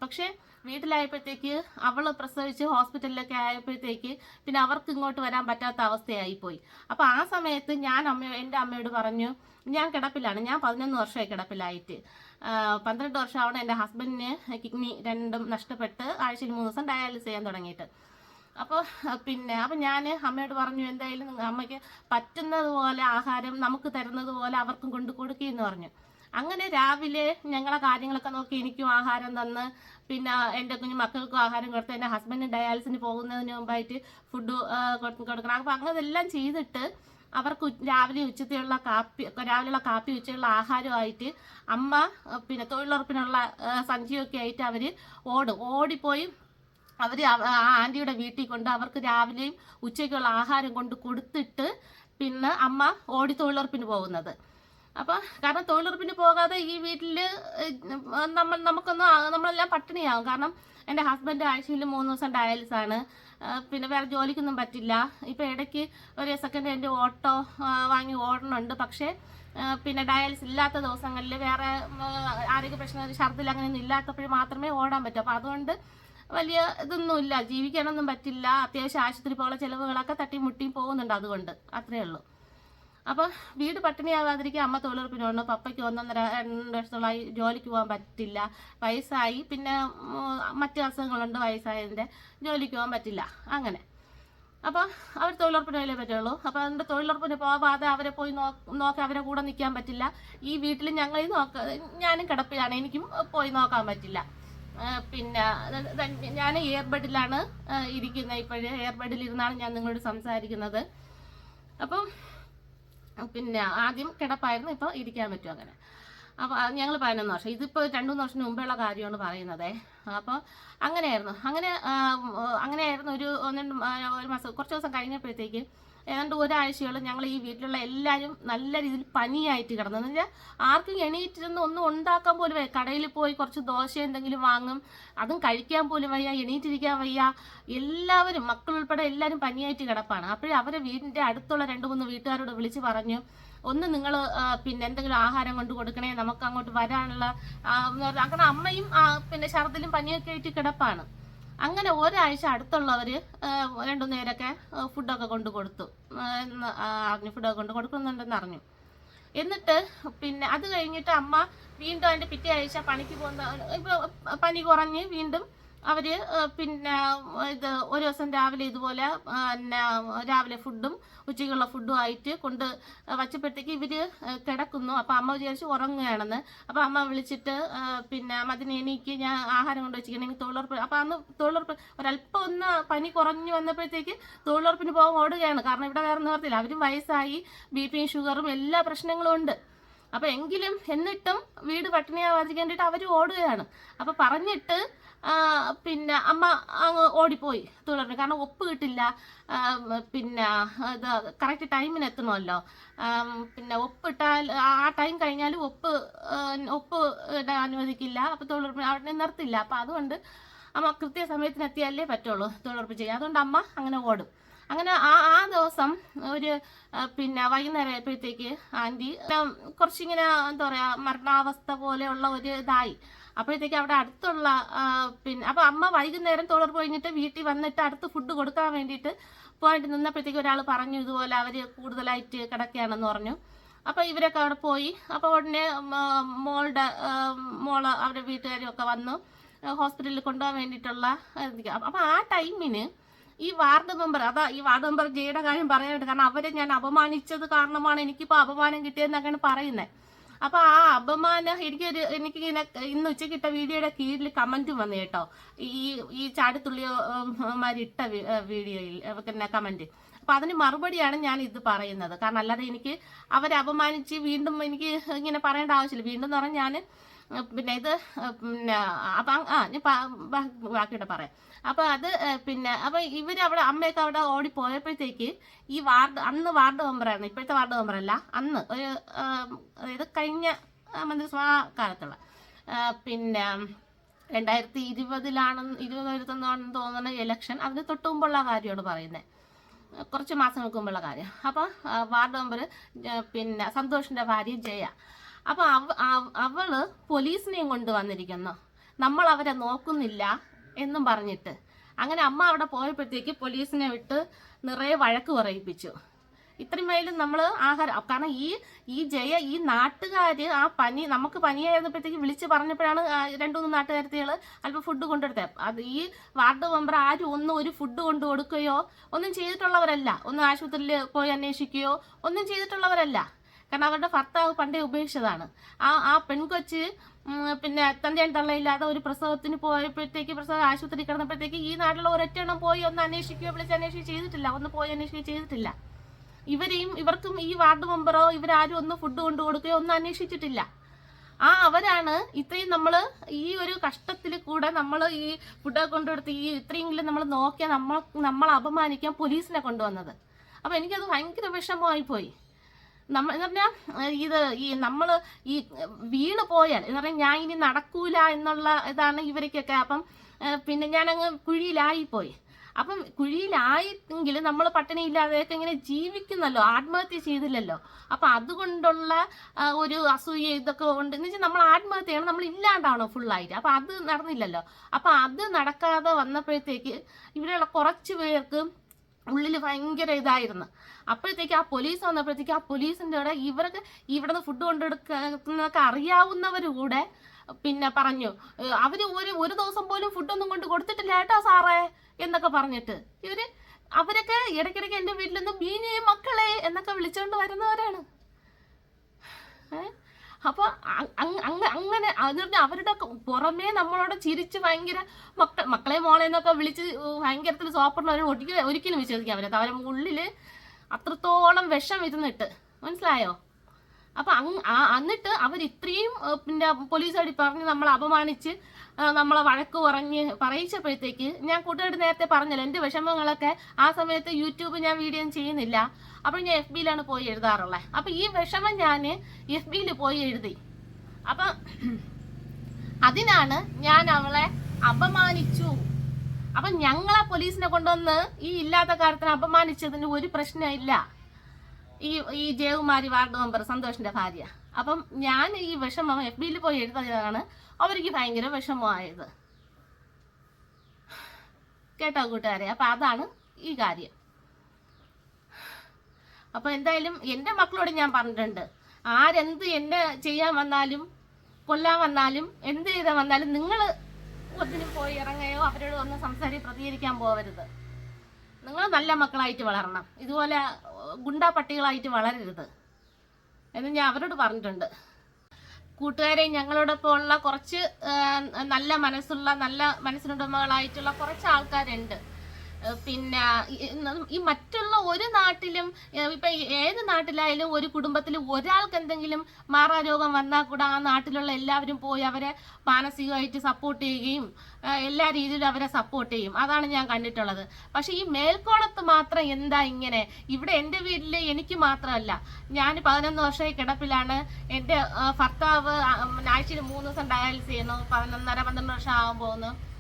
പക്ഷേ വീട്ടിലായപ്പോഴത്തേക്ക് അവൾ പ്രസവിച്ച് ഹോസ്പിറ്റലിലൊക്കെ ആയപ്പോഴത്തേക്ക് പിന്നെ അവർക്ക് ഇങ്ങോട്ട് വരാൻ പറ്റാത്ത അവസ്ഥയായി പോയി അപ്പോൾ ആ സമയത്ത് ഞാൻ അമ്മ എന്റെ അമ്മയോട് പറഞ്ഞു ഞാൻ കിടപ്പിലാണ്. ഞാൻ പതിനൊന്ന് വർഷമായി കിടപ്പിലായിട്ട്. പന്ത്രണ്ട് വർഷമാണ് എന്റെ ഹസ്ബൻഡിന് കിഡ്നി രണ്ടും നഷ്ടപ്പെട്ട് ആഴ്ചയിൽ മൂന്ന് ദിവസം ഡയാലിസിസ് ചെയ്യാൻ തുടങ്ങിയിട്ട്. അപ്പോൾ പിന്നെ അപ്പം ഞാൻ അമ്മയോട് പറഞ്ഞു എന്തായാലും അമ്മയ്ക്ക് പറ്റുന്നത് പോലെ ആഹാരം നമുക്ക് തരുന്നത് പോലെ അവർക്കും കൊണ്ട് കൊടുക്കുകയെന്ന് പറഞ്ഞു. അങ്ങനെ രാവിലെ ഞങ്ങളെ കാര്യങ്ങളൊക്കെ നോക്കി എനിക്കും ആഹാരം തന്ന് പിന്നെ എന്റെ കുഞ്ഞു മക്കൾക്കും ആഹാരം കൊടുത്ത് എന്റെ ഹസ്ബൻഡ് ഡയാലിസിന് പോകുന്നതിന് മുമ്പായിട്ട് ഫുഡ് കൊടുക്കണം. അപ്പം അങ്ങനെ എല്ലാം ചെയ്തിട്ട് അവർക്ക് രാവിലെ ഉച്ചത്തിലുള്ള കാപ്പി രാവിലെയുള്ള കാപ്പി ഉച്ചയുള്ള ആഹാരമായിട്ട് അമ്മ പിന്നെ തൊഴിലുറപ്പിനുള്ള സഞ്ചിയൊക്കെ ആയിട്ട് അവർ ഓടും. ഓടിപ്പോയി അവർ ആ ആന്റിയുടെ വീട്ടിൽ കൊണ്ട് അവർക്ക് രാവിലെയും ഉച്ചയ്ക്കുള്ള ആഹാരം കൊണ്ട് കൊടുത്തിട്ട് പിന്നെ അമ്മ ഓടി തൊഴിലുറപ്പിന് പോകുന്നത്. അപ്പോൾ കാരണം തൊഴിലുറപ്പിന് പോകാതെ ഈ വീട്ടിൽ നമ്മൾ നമുക്കൊന്ന് നമ്മളെല്ലാം പട്ടിണിയാവും. കാരണം എന്റെ ഹസ്ബൻഡ് ആഴ്ചയിൽ മൂന്ന് ദിവസം ഡയാലിസ് ആണ്. പിന്നെ വേറെ ജോലിക്കൊന്നും പറ്റില്ല. ഇപ്പം ഇടയ്ക്ക് ഒരു സെക്കൻഡ് എന്റെ ഓട്ടോ വാങ്ങി ഓടണുണ്ട്. പക്ഷേ പിന്നെ ഡയാലിസ് ഇല്ലാത്ത ദിവസങ്ങളിൽ വേറെ ആരോഗ്യ പ്രശ്നം ഛർദ്ദിൽ അങ്ങനെയൊന്നും ഇല്ലാത്തപ്പോഴും മാത്രമേ ഓടാൻ പറ്റൂ. അപ്പോൾ അതുകൊണ്ട് വലിയ ഇതൊന്നുമില്ല ജീവിക്കാനൊന്നും പറ്റില്ല. അത്യാവശ്യം ആശുപത്രി പോലുള്ള ചിലവുകളൊക്കെ തട്ടിമുട്ടിയും പോകുന്നുണ്ട് അതുകൊണ്ട്. അത്രയേ ഉള്ളൂ. അപ്പോൾ വീട് പട്ടിണിയാവാതിരിക്കുക അമ്മ തൊഴിലുറപ്പിനുണ്ട്. പപ്പയ്ക്ക് ഒന്നൊന്നര രണ്ട് വർഷത്തോളമായി ജോലിക്ക് പോകാൻ പറ്റില്ല. വയസ്സായി. പിന്നെ മറ്റു അസുഖങ്ങളുണ്ട് വയസ്സായതിന്റെ ജോലിക്ക് പോകാൻ പറ്റില്ല. അങ്ങനെ. അപ്പോൾ അവർ തൊഴിലുറപ്പിന് പറ്റുള്ളൂ. അപ്പോൾ അതിന്റെ തൊഴിലുറപ്പിന് പോവാതെ അവരെ പോയി നോക്കി അവരെ കൂടെ നിൽക്കാൻ പറ്റില്ല. ഈ വീട്ടിൽ ഞങ്ങൾ നോക്ക ഞാനും കിടപ്പിലാണ്. എനിക്കും പോയി നോക്കാൻ പറ്റില്ല. പിന്നെ ഞാൻ എയർബഡിലാണ് ഇരിക്കുന്നത് ഇപ്പോഴേ എയർബഡിൽ ഇരുന്നാണ് ഞാൻ നിങ്ങളോട് സംസാരിക്കുന്നത്. അപ്പം പിന്നെ ആദ്യം കിടപ്പായിരുന്നു ഇപ്പോൾ ഇരിക്കാൻ പറ്റും അങ്ങനെ. അപ്പോൾ ഞങ്ങൾ പതിനൊന്ന് വർഷം. ഇതിപ്പോൾ രണ്ട് വർഷം മുമ്പുള്ള കാര്യമാണ് പറയുന്നത്. അപ്പോൾ അങ്ങനെയായിരുന്നു. അങ്ങനെ അങ്ങനെയായിരുന്നു ഒരു ഒന്ന് ഒരു മാസം കുറച്ച് ദിവസം കഴിഞ്ഞപ്പോഴത്തേക്ക് ഏതാണ്ട് ഒരാഴ്ചയോളം ഞങ്ങൾ ഈ വീട്ടിലുള്ള എല്ലാവരും നല്ല രീതിയിൽ പനിയായിട്ട് കിടന്നു. എന്ന് വെച്ചാൽ ആർക്കും എണീറ്റിരുന്ന് ഒന്നും ഉണ്ടാക്കാൻ പോലും വയ്യ. കടയിൽ പോയി കുറച്ച് ദോശ എന്തെങ്കിലും വാങ്ങും അതും കഴിക്കാൻ പോലും വയ്യ എണീറ്റിരിക്കാൻ വയ്യ. എല്ലാവരും മക്കൾ ഉൾപ്പെടെ എല്ലാവരും പനിയായിട്ട് കിടപ്പാണ്. അപ്പോഴേ അവരെ വീടിന്റെ അടുത്തുള്ള രണ്ട് മൂന്ന് വീട്ടുകാരോട് വിളിച്ച് പറഞ്ഞു ഒന്ന് നിങ്ങൾ പിന്നെ എന്തെങ്കിലും ആഹാരം കൊണ്ട് കൊടുക്കണേ നമുക്ക് അങ്ങോട്ട് വരാനുള്ള അങ്ങനെ അമ്മയും പിന്നെ ഛർദിലും പനിയൊക്കെ ആയിട്ട് കിടപ്പാണ്. അങ്ങനെ ഒരാഴ്ച അടുത്തുള്ളവർ രണ്ടു നേരമൊക്കെ ഫുഡൊക്കെ കൊണ്ട് കൊടുത്തു. അഗ്നി ഫുഡൊക്കെ കൊണ്ട് കൊടുക്കുന്നുണ്ടെന്ന് അറിഞ്ഞു. എന്നിട്ട് പിന്നെ അത് കഴിഞ്ഞിട്ട് അമ്മ വീണ്ടും അതിന്റെ പിറ്റേ ആഴ്ച പണിക്ക് പോകുന്ന പനി കുറഞ്ഞ് വീണ്ടും അവർ പിന്നെ ഇത് ഒരു ദിവസം രാവിലെ ഇതുപോലെ പിന്നെ രാവിലെ ഫുഡും ഉച്ചയ്ക്കുള്ള ഫുഡും ആയിട്ട് കൊണ്ട് വച്ചപ്പോഴത്തേക്ക് ഇവർ കിടക്കുന്നു. അപ്പോൾ അമ്മ വിചാരിച്ച് ഉറങ്ങുകയാണെന്ന്. അപ്പോൾ അമ്മ വിളിച്ചിട്ട് പിന്നെ മതിന് എനിക്ക് ഞാൻ ആഹാരം കൊണ്ട് വെച്ചിട്ടുണ്ടെങ്കിൽ തൊഴിലുറപ്പ് അപ്പോൾ അന്ന് തൊഴിലുറപ്പ് ഒരല്പം ഒന്ന് പനി കുറഞ്ഞു വന്നപ്പോഴത്തേക്ക് തൊഴിലുറപ്പിന് പോകാൻ ഓടുകയാണ്. കാരണം ഇവിടെ വേറെ നിവർത്തില്ല അവരും വയസ്സായി ബി പിയും ഷുഗറും എല്ലാ പ്രശ്നങ്ങളും ഉണ്ട്. അപ്പോൾ എങ്കിലും എന്നിട്ടും വീട് പട്ടിണിയാവാതിരിക്കാൻ വേണ്ടിയിട്ട് അവർ ഓടുകയാണ്. അപ്പോൾ പറഞ്ഞിട്ട് പിന്നെ അമ്മ അങ്ങ് ഓടിപ്പോയി തുടർന്ന്. കാരണം ഒപ്പ് കിട്ടില്ല. പിന്നെ ഇത് കറക്റ്റ് ടൈമിന് എത്തണമല്ലോ. പിന്നെ ഒപ്പിട്ടാൽ ആ ടൈം കഴിഞ്ഞാൽ ഒപ്പ് ഒപ്പ് ഇടാൻ അനുവദിക്കില്ല. അപ്പം തൊഴിലുറപ്പ് അവിടെ നിർത്തില്ല. അപ്പം അതുകൊണ്ട് അമ്മ കൃത്യസമയത്തിന് എത്തിയാലേ പറ്റുള്ളൂ തൊഴിലുറപ്പ് ചെയ്യുക അതുകൊണ്ട് അമ്മ അങ്ങനെ ഓടും. അങ്ങനെ ആ ആ ദിവസം ഒരു പിന്നെ വൈകുന്നേരം ആയപ്പോഴത്തേക്ക് ആന്റി കുറച്ചിങ്ങനെ എന്താ പറയുക മരണാവസ്ഥ പോലെയുള്ള ഒരു ഇതായി. അപ്പോഴത്തേക്ക് അവിടെ അടുത്തുള്ള പിന്നെ അപ്പോൾ അമ്മ വൈകുന്നേരം തൊഴിലുറപ്പ് കഴിഞ്ഞിട്ട് വീട്ടിൽ വന്നിട്ട് അടുത്ത് ഫുഡ് കൊടുക്കാൻ വേണ്ടിയിട്ട് പോയിട്ട് നിന്നപ്പോഴത്തേക്ക് ഒരാൾ പറഞ്ഞു ഇതുപോലെ അവർ കൂടുതലായിട്ട് കിടക്കുകയാണെന്ന് പറഞ്ഞു. അപ്പോൾ ഇവരൊക്കെ അവിടെ പോയി. അപ്പോൾ ഉടനെ മോളുടെ മോൾ അവരുടെ വീട്ടുകാരും ഒക്കെ വന്നു. ഹോസ്പിറ്റലിൽ കൊണ്ടുപോകാൻ വേണ്ടിയിട്ടുള്ള അപ്പോൾ ആ ടൈമിന് ഈ വാർഡ് മെമ്പർ അതാ ഈ വാർഡ് മെമ്പർ ജയുടെ കാര്യം പറയാനുണ്ട് കാരണം അവരെ ഞാൻ അപമാനിച്ചത് കാരണമാണ് എനിക്കിപ്പോൾ അപമാനം കിട്ടിയതെന്നൊക്കെയാണ് പറയുന്നത് അപ്പോൾ ആ അപമാനം എനിക്കൊരു എനിക്ക് ഇങ്ങനെ ഇന്ന് ഉച്ചയ്ക്ക് ഇട്ട വീഡിയോയുടെ കീഴിൽ കമന്റ് വന്നു കേട്ടോ. ഈ ഈ ചാടിത്തുള്ളിമാരി ഇട്ട വി- വീഡിയോയിൽ പിന്നെ കമന്റ്. അപ്പോൾ അതിന് മറുപടിയാണ് ഞാൻ ഇത് പറയുന്നത്. കാരണം അല്ലാതെ എനിക്ക് അവരെ അപമാനിച്ച് വീണ്ടും എനിക്ക് ഇങ്ങനെ പറയേണ്ട ആവശ്യമില്ല. വീണ്ടും എന്ന് പറഞ്ഞാൽ ഞാൻ പിന്നെ ഇത് പിന്നെ അപ്പം ആ ഞാൻ ബാക്കിയുടെ പറയാം. അപ്പോൾ അത് പിന്നെ അപ്പോൾ ഇവർ അവിടെ അമ്മയൊക്കെ അവിടെ ഓടിപ്പോയപ്പോഴത്തേക്ക് ഈ വാർഡ് അന്ന് വാർഡ് മെമ്പറായിരുന്നു ഇപ്പോഴത്തെ വാർഡ് മെമ്പറല്ല അന്ന് ഒരു അതായത് കഴിഞ്ഞ മന്ത്രിസഭാ കാലത്തുള്ള പിന്നെ രണ്ടായിരത്തി ഇരുപതിലാണ് ഇരുപത് ഇരുപത്തൊന്നാണെന്ന് തോന്നുന്ന ഇലക്ഷൻ അതിന് തൊട്ട് മുമ്പുള്ള കാര്യമാണ് പറയുന്നത് കുറച്ച് മാസങ്ങൾക്ക് മുമ്പുള്ള കാര്യം. അപ്പോൾ വാർഡ് മെമ്പർ പിന്നെ സന്തോഷിന്റെ ഭാര്യ ജയ. അപ്പോൾ അവ അവ- അവൾ പോലീസിനെയും കൊണ്ട് വന്നിരിക്കുന്നു. നമ്മൾ അവരെ നോക്കുന്നില്ല എന്നും പറഞ്ഞിട്ട്. അങ്ങനെ അമ്മ അവിടെ പോയപ്പോഴത്തേക്ക് പോലീസിനെ വിട്ട് നിറയെ വഴക്ക് പറയിപ്പിച്ചു. ഇത്രയും മേലും നമ്മൾ ആഹാരം കാരണം ഈ ഈ ജയ ഈ നാട്ടുകാര് ആ പനി നമുക്ക് പനിയായിരുന്നപ്പോഴത്തേക്ക് വിളിച്ച് പറഞ്ഞപ്പോഴാണ് രണ്ടു മൂന്ന് നാട്ടുകാരത്തികൾ അല്പം ഫുഡ് കൊണ്ടുവരുത്തേ അത് ഈ വാർഡ് മെമ്പർ ആരും ഒന്നും ഒരു ഫുഡ് കൊണ്ടു കൊടുക്കുകയോ ഒന്നും ചെയ്തിട്ടുള്ളവരല്ല. ഒന്നും ആശുപത്രിയിൽ പോയി അന്വേഷിക്കുകയോ ഒന്നും ചെയ്തിട്ടുള്ളവരല്ല. കാരണം അവരുടെ ഭർത്താവ് പണ്ടേ ഉപേക്ഷിച്ചതാണ്. ആ ആ പെൺകൊച്ച് പിന്നെ തന്തയും തള്ളയില്ലാതെ ഒരു പ്രസവത്തിന് പോയപ്പോഴത്തേക്ക് പ്രസവ ആശുപത്രി കിടന്നപ്പോഴത്തേക്ക് ഈ നാട്ടിലുള്ള ഒരൊറ്റെണ്ണം പോയി ഒന്ന് അന്വേഷിക്കുകയോ വിളിച്ച് അന്വേഷിക്കുകയോ ചെയ്തിട്ടില്ല. ഒന്ന് പോയി അന്വേഷിക്കുകയോ ചെയ്തിട്ടില്ല. ഇവരെയും ഇവർക്കും ഈ വാർഡ് മെമ്പറോ ഇവരാരും ഒന്ന് ഫുഡ് കൊണ്ടു കൊടുക്കുകയോ ഒന്നും അന്വേഷിച്ചിട്ടില്ല. ആ അവരാണ് ഇത്രയും നമ്മൾ ഈ ഒരു കഷ്ടത്തിൽ കൂടെ നമ്മൾ ഈ ഫുഡൊക്കെ കൊണ്ടുകൊടുത്ത് ഈ ഇത്രയെങ്കിലും നമ്മൾ നോക്കിയാൽ നമ്മൾ നമ്മളെ അപമാനിക്കാൻ പോലീസിനെ കൊണ്ടുവന്നത്. അപ്പം എനിക്കത് ഭയങ്കര വിഷമമായി പോയി. നമ്മ എന്ന് പറഞ്ഞാൽ ഇത് ഈ നമ്മൾ ഈ വീണ് പോയാൽ എന്ന് പറഞ്ഞാൽ ഞാൻ ഇനി നടക്കൂല എന്നുള്ള ഇതാണ് ഇവർക്കൊക്കെ അപ്പം പിന്നെ ഞാനങ്ങ് കുഴിയിലായിപ്പോയി. അപ്പം കുഴിയിലായെങ്കിൽ നമ്മൾ പട്ടിണി ഇല്ലാതെയൊക്കെ ഇങ്ങനെ ജീവിക്കുന്നല്ലോ ആത്മഹത്യ ചെയ്തില്ലല്ലോ. അപ്പം അതുകൊണ്ടുള്ള ഒരു അസൂയ ഇതൊക്കെ ഉണ്ട്. എന്ന് വെച്ചാൽ നമ്മൾ ആത്മഹത്യയാണ് നമ്മൾ ഇല്ലാണ്ടാണോ ഫുള്ളായിട്ട്. അപ്പം അത് നടന്നില്ലല്ലോ. അപ്പം അത് നടക്കാതെ വന്നപ്പോഴത്തേക്ക് ഇവിടെയുള്ള കുറച്ച് പേർക്ക് ഉള്ളിൽ ഭയങ്കര ഇതായിരുന്നു. അപ്പോഴത്തേക്ക് ആ പോലീസ് വന്നപ്പോഴത്തേക്ക് ആ പോലീസിന്റെ കൂടെ ഇവർക്ക് ഇവിടുന്ന് ഫുഡ് കൊണ്ടെടുക്കുന്നതൊക്കെ അറിയാവുന്നവർ കൂടെ പിന്നെ പറഞ്ഞു അവർ ഒരു ഒരു ദിവസം പോലും ഫുഡൊന്നും കൊണ്ട് കൊടുത്തിട്ടില്ല കേട്ടോ സാറേ എന്നൊക്കെ പറഞ്ഞിട്ട്. ഇവർ അവരൊക്കെ ഇടയ്ക്കിടയ്ക്ക് എന്റെ വീട്ടിൽ നിന്ന് ബീനെ മക്കളെ എന്നൊക്കെ വിളിച്ചുകൊണ്ട് വരുന്നവരാണ്. ഏഹ് അപ്പോൾ അങ്ങനെ പറഞ്ഞാൽ അവരുടെ പുറമേ നമ്മളോട് ചിരിച്ച് ഭയങ്കര മക്ക മക്കളെ മോളെ എന്നൊക്കെ വിളിച്ച് ഭയങ്കരത്തിൽ സോപ്പറിന് ഒരിക്കലും ഒരിക്കലും വിശ്വസിക്കാൻ പറ്റാത്ത. അവരുടെ ഉള്ളിൽ അത്രത്തോളം വിഷം ഇരുന്നിട്ട് മനസ്സിലായോ? അപ്പൊ എന്നിട്ട് അവർ ഇത്രയും പിന്നെ പോലീസുകാരി പറഞ്ഞ് നമ്മളെ അപമാനിച്ച് നമ്മളെ വഴക്ക് പറഞ്ഞ് പറയിച്ചപ്പോഴത്തേക്ക് ഞാൻ കൂട്ടുകാർ നേരത്തെ പറഞ്ഞല്ലോ എന്റെ വിഷമങ്ങളൊക്കെ ആ സമയത്ത് യൂട്യൂബ് ഞാൻ വീഡിയോ ചെയ്യുന്നില്ല. അപ്പോൾ ഞാൻ എഫ് ബിയിലാണ് പോയി എഴുതാറുള്ളത് അപ്പോൾ ഈ വിഷമം ഞാൻ എഫ് ബിയിൽ പോയി എഴുതി. അപ്പം അതിനാണ് ഞാൻ അവളെ അപമാനിച്ചു. അപ്പം ഞങ്ങളെ പോലീസിനെ കൊണ്ടുവന്ന് ഈ ഇല്ലാത്ത കാര്യത്തിന് അപമാനിച്ചതിന് ഒരു പ്രശ്നമില്ല ഈ ഈ ജയകുമാരി വാർഡ് മെമ്പർ സന്തോഷിന്റെ ഭാര്യ. അപ്പം ഞാൻ ഈ വിഷമം എഫ് ബിയിൽ പോയി എഴുതിയതാണ്. അവർക്ക് ഭയങ്കര വിഷമമായത്. കേട്ടോ കൂട്ടുകാരെ? അപ്പം അതാണ് ഈ കാര്യം. അപ്പോൾ എന്തായാലും എന്റെ മക്കളോട് ഞാൻ പറഞ്ഞിട്ടുണ്ട്. ആരെന്ത് എന്നെ ചെയ്യാൻ വന്നാലും കൊല്ലാൻ വന്നാലും എന്ത് ചെയ്താൽ വന്നാലും നിങ്ങൾ ഒന്നിനും പോയി ഇറങ്ങുകയോ അവരോട് ഒന്ന് സംസാരി പ്രതികരിക്കാൻ പോകരുത് നിങ്ങൾ നല്ല മക്കളായിട്ട് വളരണം. ഇതുപോലെ ഗുണ്ട പട്ടികളായിട്ട് വളരരുത്. എന്ന് ഞാൻ അവരോട് പറഞ്ഞിട്ടുണ്ട്. കൂട്ടുകാരെ ഞങ്ങളോടൊപ്പം ഉള്ള കുറച്ച് നല്ല മനസ്സുള്ള നല്ല മനസ്സിനുടമകളായിട്ടുള്ള കുറച്ച് ആൾക്കാരുണ്ട്. പിന്നെ ഈ- മറ്റുള്ള ഒരു നാട്ടിലും ഇപ്പൊ ഏത് നാട്ടിലായാലും ഒരു കുടുംബത്തിൽ ഒരാൾക്ക് എന്തെങ്കിലും മാറാരോഗം വന്നാൽ കൂടെ ആ നാട്ടിലുള്ള എല്ലാവരും പോയി അവരെ മാനസികമായിട്ട് സപ്പോർട്ട് ചെയ്യുകയും എല്ലാ രീതിയിലും അവരെ സപ്പോർട്ട് ചെയ്യും. അതാണ് ഞാൻ കണ്ടിട്ടുള്ളത്. പക്ഷെ ഈ മേൽക്കോണത്ത് മാത്രം എന്താ ഇങ്ങനെ? ഇവിടെ എന്റെ വീട്ടിൽ എനിക്ക് മാത്രമല്ല. ഞാൻ പതിനൊന്ന് വർഷമായി കിടപ്പിലാണ്. എന്റെ ഭർത്താവ് ആഴ്ചയിൽ മൂന്ന് ദിവസം ഡയാലിസ് ചെയ്യുന്നു. പതിനൊന്നര പന്ത്രണ്ട് വർഷം ആകാൻ പോകുന്നു.